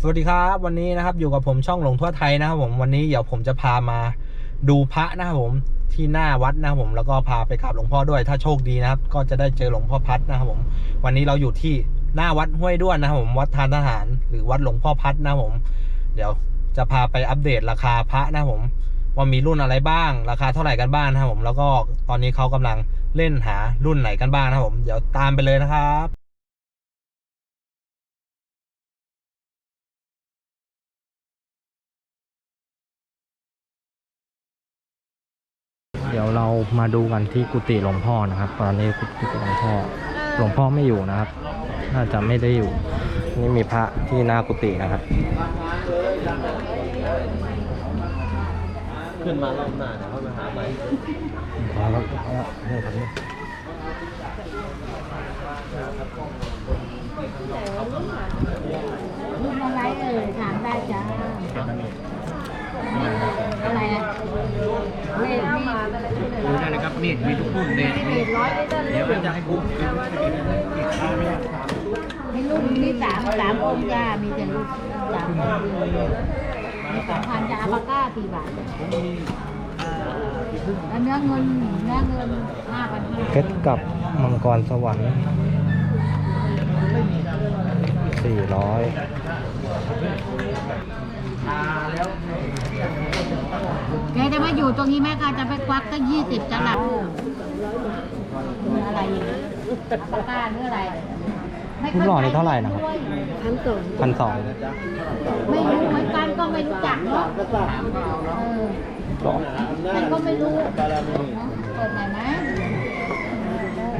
สวัสดีครับวันนี้นะครับอยู่กับผมช่องหลงทั่วไทยนะครับผมวันนี้เดี๋ยวผมจะพามาดูพระนะครับผมที่หน้าวัดนะครับผมแล้วก็พาไปกราบหลวงพ่อด้วยถ้าโชคดีนะครับ ก็จะได้เจอหลวงพ่อพัดนะครับผม วันนี้เราอยู่ที่หน้าวัดห้วยด้วนนะครับผมวัดทานทหาร หรือวัดหลวงพ่อพัดนะครับผม เดี๋ยวจะพาไปอัปเดตราคาพระนะครับผมว่ามีรุ่นอะไรบ้าง ราคาเท่าไหร่กันบ้างนะครับผมแล้วก็ตอนนี้เขากำลังเล่นหารุ่นไหนกันบ้างนะครับผม เดี๋ยวตามไปเลยนะครับ ดี๋ยวเรามาดูกันที่กุฏิหลวงพ่อนะครับ ตอนนี้กุฏิหลวงพ่อหลวงพ่อไม่อยู่นะครับ น่าจะไม่ได้อยู่ นี่มีพระที่หน้ากุฏินะครับ ขึ้นมารอบหน้าเดี๋ยวเขามาหาใหม่พอแล้วพอแล้วนี่ครับนี่รุ่นอะไรเอ่ยถามได้จ้า อะไรนะเมตรมีดูได้เลยครับมีดมีทุกรุ่นเดทเมตรร้อยลิตรเดี๋ยวจะให้คุ้มมีรุ่นมีสามสามองค์จ้ามีแต่รุ่นสามองค์มีสองพันจะอาปาก้าสี่บาทแล้วเนื้อเงินเนื้อเงินห้าพันห้าเพชรกับมังกรสวรรค์สี่ร้อย แกจะมาอยู่ตรง นี้แม่คะจะไปควักก็ยี่สิบจะหลับเนื้ออะไรอาปาก้าเนื้ออะไรรูปหล่อนี่เท่าไหร่นะครับพันสองพันสองไม่รู้เหมือนกันก็ไม่รู้จักเนาะเออสองมันก็ไม่รู้เนอะเปิดหน่อยไหม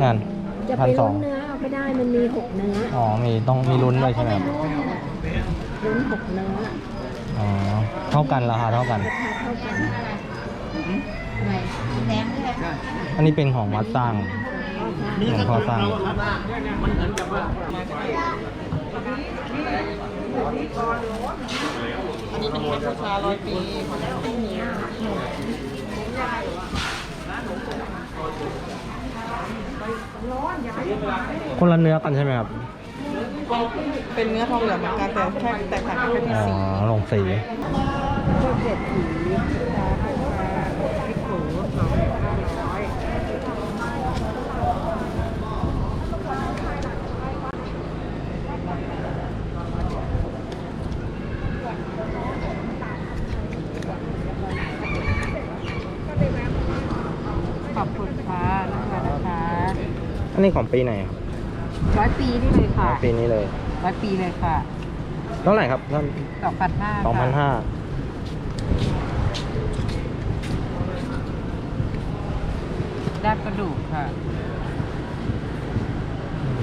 นั่นจะพัไปนสอลุ้งนเนื้อเอาไปได้มันมีหกเนื้อ อ๋อ มีต้องมีลุ้นด้วยใช่ไหมครับเราก็ไม่รู้นี่แหละลุ้นหกเนื้อ อ๋อ เท่ากันราคาเท่ากันราคาเท่ากัน ไหนแดงเลยอันนี้เป็นของวัดสร้างหลวงพ่อสร้างคนละเนื้อกันใช่ไหมครับเป็นเนื้อทองเหลืองเหมือนกันแต่แค่แตกต่างกันเป็นอ๋อสีลงสีพวกเศรษฐีตาไฟฟ้าพริกหมูสองห้าร้อย ขอบคุณค่ะนะคะนะคะ อั นนี้ของปีไหนครับร้อยปีนี่เลยค่ะปีนี้เลยร้อยปีเลยค่ะ เท่าไหร่ครับท่านสองพันห้าสองพันห้าด้านกระดูกค่ะ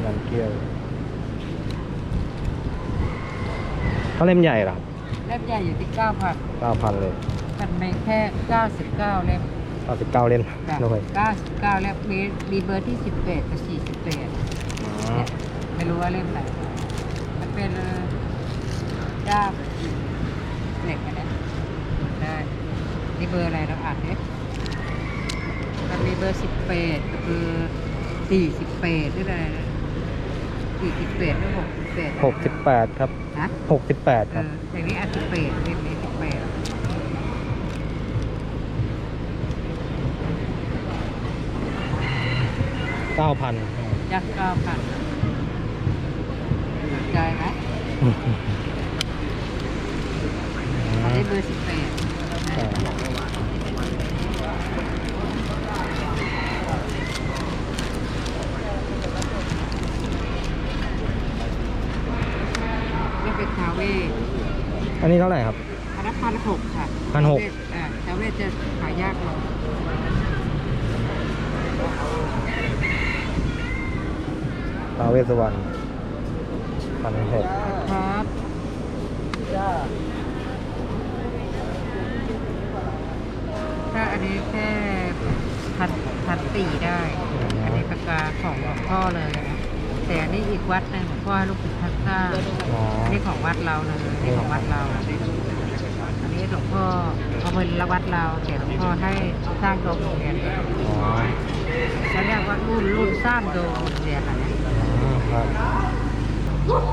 ยันเกี้ยวถ้าเล่มใหญ่ล่ะเล่มใหญ่อยู่ที่เก้าพันเก้าพันเลยกันในแค่เก้าสิบเก้าเล่ม เก้าสิบเก้าเล่มจ้ะด้วยเก้าสิบเก้าเล่มมีมีเบอร์ที่สิบแปดกับสี่สิบแปดอ๋อไม่รู้ว่าเล่มไหนมันเป็นด้ามเหล็กอันนี้ได้นี่เบอร์อะไรเราอ่านดิมันมีเบอร์สิบแปดกับเบอร์สี่สิบแปดหรืออะไรสี่สิบแปดหรือหกสิบแปดหกสิบแปดครับฮะหกสิบแปดเอครับ ออย่างนี้อันสิบแปดเล่มนี้สิบแปด เก้าพันยักษ์เก้าพันสนใจไหมอันนี้เบอร์สิบแปดนี่เป็นทาเวศอันนี้เท่าไหร่ครับ อันนั้นพันหกค่ะพันหกอ่าทาเวศจะหายากหน่อย ตาเวสวรรณพันหกครับถ้าอันนี้แค่พันพันสี่ได้ อันนี้ปากกาของหลวงพ่อเลยนะแต่อันนี้อีกวัดหนึ่งหลวงพ่อให้ลูกศิษย์ท่านสร้างอันนี้ของวัดเราเลยอันนี้ของวัดเรา อันนี้หลวงพ่อเอาเป็นละวัดเราแต่หลวงพ่อให้สร้างโรงเรียนอ๋อเขาเรียกว่ารุ่นรุ่นสร้างโรงเรียนอะไร ครับหนน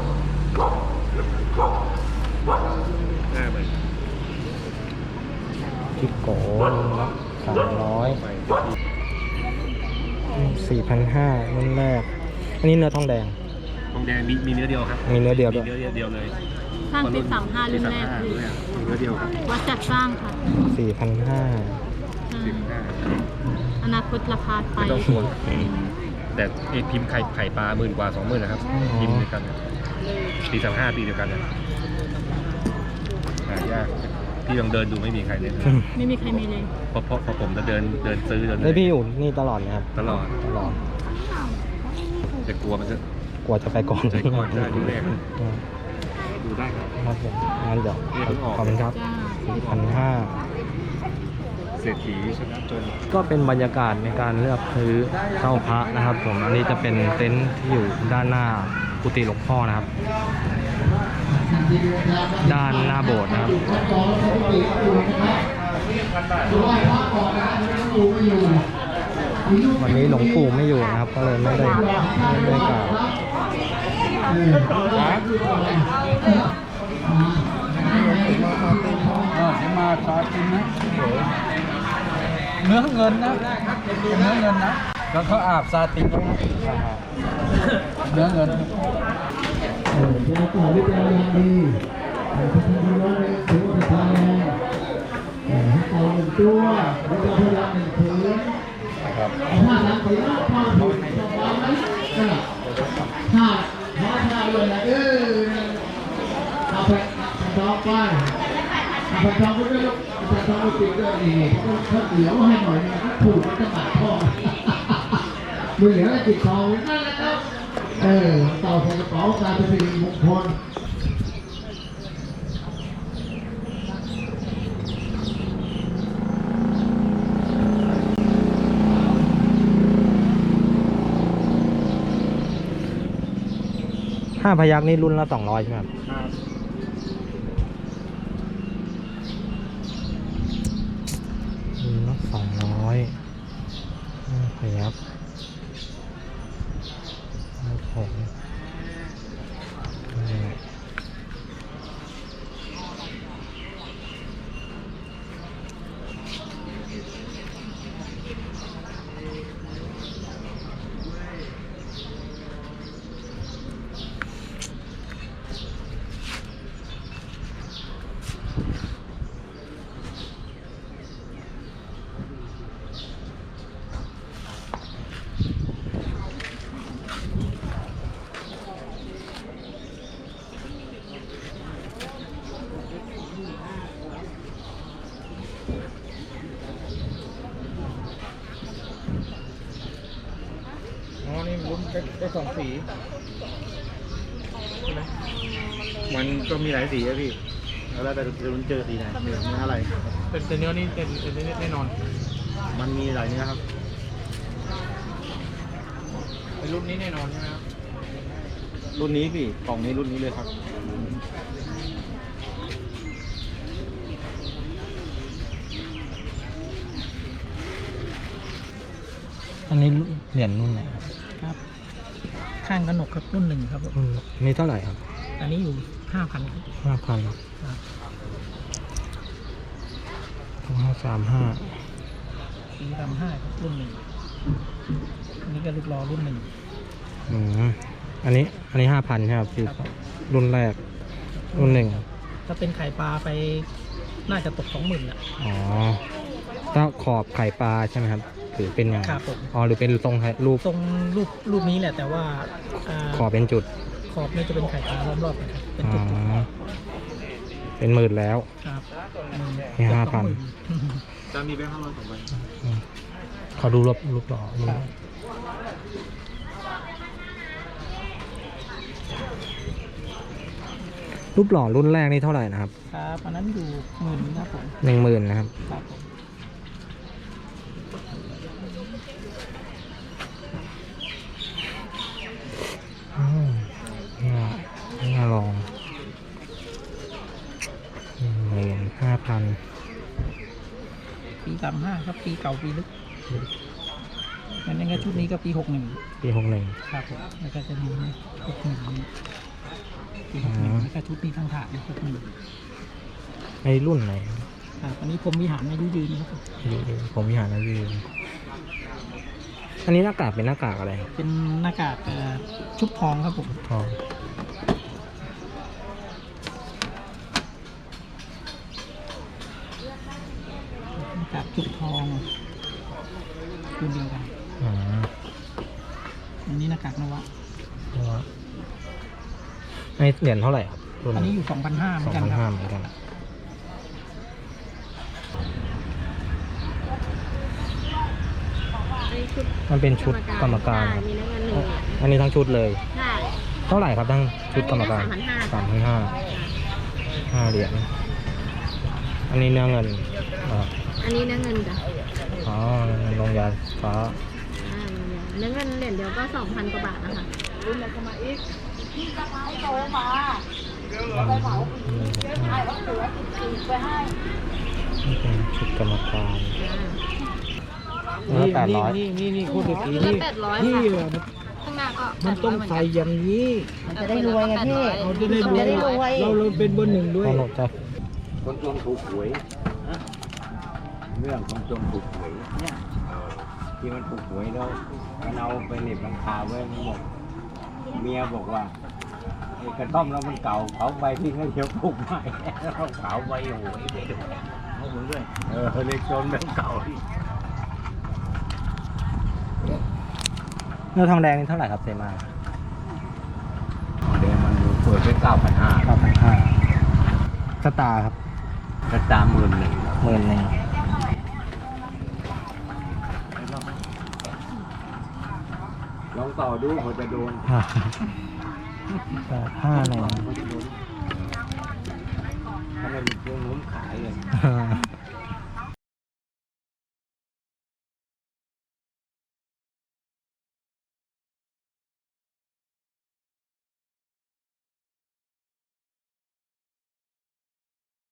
จิโก้สามร้อยสี่พันห้านั่นแรก อันนี้เนื้อทองแดง ทองแดงมีมีเนื้อเดียวครับมีเนื้อเดียวด้วยข้ลยสร้างที่นสามห้ารุ่นแรกมีเนื้อเดียวครับวัดจัดสร้างค่ะสี่พันห้าอนาคตราคาไปต้องกลัว แต่ไอพิมพ์ไข่ไข่ปลาหมื่นกว่าสองหมื่นนะครับพิมพ์เดียวกันนะปีสามห้าปีเดียวกันนะหายากพี่ลองเดินดูไม่มีใครเลยนะไม่มีใครมีเลยเพราะเพราะเพราะผมจะเดินเดินซื้อเดินแล้วพี่อยู่นี่ตลอดนะครับตลอด ตลอดแต่กลัวมันจะกลัวจะไปก่อนไปก่อนได้ดูแรกดูได้ครับ ครับผมงั้นเดี๋ยวนี่เพิ่งออก ขอบคุณครับจ้าสี่พันห้า เศรษฐีชนะจนก็เป็นบรรยากาศในการเลือกซื้อเช่าพระนะครับ ผมอันนี้จะเป็นเต็นท์ที่อยู่ด้านหน้ากุฏิหลวงพ่อนะครับ ด้านหน้าโบสถ์นะครับวันนี้หลวงปู่ไม่อยู่นะครับ ก็เลยไม่ได้ไม่ได้กล่าวมาซาตินนะ เนื้อเงินนะเนื้อเงินนะแล้วเขาอาบซาตินไว้นะเนื้อเงินเอาไปทองไปเอาไปทองไปด้วยลูกเอาไปทองไปติดด้วยนี่เขาเขา เหลียวให้หน่อยนึงเขาถูกมันจะบาดทองมือเหลียวให้ติดทองนั่นแหละครับเออต่อใส่กระเป๋ากลายเป็นสิริมงคลห้าพยักนี่รุ่นละสองร้อยใช่ไหมครับรุ่นละ สองร้อยพยับผมนี่อ๋อ นี่รุ่น ได้สองสีมันก็มีหลายสีอะพี่แล้วแต่รุ่นเจอสีไหนเนื้ออะไรเป็นเนื้อนี่เป็นเป็นแน่นอน มันมีหลายเนื้อครับเป็นรุ่นนี้แน่นอนใช่ไหมครับรุ่นนี้พี่กล่องนี้รุ่นนี้เลยครับอันนี้เหรียญรุ่นไหนครับครับ ข้างกระหนกครับรุ่นหนึ่งครับผมรุ่นนี่เท่าไหร่ครับอันนี้อยู่ห้าพันห้าพันห้าสามห้าปีดำห้าครับรุ่นหนึ่งอันนี้ก็ลูกรอรุ่นหนึ่งอืมอันนี้อันนี้ห้าพันใช่ไหมครับพี่ครับรุ่นแรก รุ่นหนึ่งถ้าเป็นไข่ปลาไปน่าจะตกสองหมื่นอะอ๋อถ้าขอบไข่ปลาใช่ไหมครับ หรือเป็นยังไงครับผมอ๋อหรือเป็นทรงไข่รูปทรงรูปรูปนี้แหละแต่ว่าาขอบเป็นจุดขอบนี่จะเป็นไข่ปลาล้อมรอบนะครับเป็นอ๋อจุดเป็นหมื่นแล้ว ๆครับนี่เกือบห้าสพัองนหมื่จะมีแบงค์ห้าร้อยสองใบขอดูรูปรูปหล่อนี่รูปหล่อรุ่นแรกนี่เท่าไหร่นะครับครับอันนั้นอยู่หมื่นครับผมหนึ่งหมื่นนะครับครับผม อืมน่าน่าลองหนึ่งหมื่นห้าพัน ปีสามห้าครับ ปีเก่าปีลึกอันนี้ก็ชุดนี้ก็ปีหกหนึ่งปีหกหนึ่งครับผมแล้วก็จะมีหกหนึ่งปีหกหนึ่งอ๋อแล้วก็ชุดนี้ทั้งถาดหกหนึ่งไอรุ่นไหนครับอันนี้ผมวิหารอายุยืนครับยืนผมวิหารนะยืนอันนี้หน้ากากเป็นหน้ากากอะไร เป็นหน้ากากเอ่อชุบทองครับผมทอง หน้ากากชุบทอง รุ่นเดียวกัน อ๋ออันนี้หน้ากากนวะแล้วก็อันนี้เหรียญเท่าไหร่ครับรุ่นอันนี้อยู่ 2,500เหสมือองนกันพันคห้ารับ เหมือนกันมันเป็นชุดกรรมการใช่มีน้ำเงินหนึ่งเหรียญอันนี้ทั้งชุดเลย ใช่ เท่าไหร่ครับทั้งชุดกรรมการอันนี้สามพันห้าห้าเหรียญอันนี้เนื้อเงินอ่าอันนี้น้ำเงินจ้ะ อ๋อเงินลงยาฟ้าอ่าน้ำเงินเหรียญเดียวก็สองพันกว่าบาทนะคะนี่เป็นชุดกรรมการอ่าแล้วแปดร้อยนี่นี่นี่คุณตีชุดนี่ละแปดร้อยนี่ค่ะเหรอข้างหน้าก็มันต้องใส่อย่างนี้มันจะได้รวยไงพี่เราจะได้รวยเราเราเป็นเบอร์หนึ่งด้วยขนมจะคนจนถูกหวย เรื่องคนจนถูกหวยเนี่ยที่มันถูกหวยแล้วมันเอาไปเหน็บหลังคาไว้มันบอกเมียบอกว่าไอ้กระท่อมเรามันเก่าเผาไปที่ให้เดี๋ยวปลูกใหม่แล้วเราเผาไปโอ้โหเด็กเอาหมดเลยเออเล็กจนแบบเก่าที่เนื้อทองแดงนี่เท่าไหร่ครับเซมาเดี๋ยวมันเปิดไปเก้าพันห้าเก้าพันห้าสตาร์ครับกระตามหมื่นหนึ่งหมื่นหนึ่ง ลองต่อดูเขาจะโดนแปดห้าหนึ่งเขาจะโดนถ้าไม่มีเครื่องนู้นขายเลยอ๋อ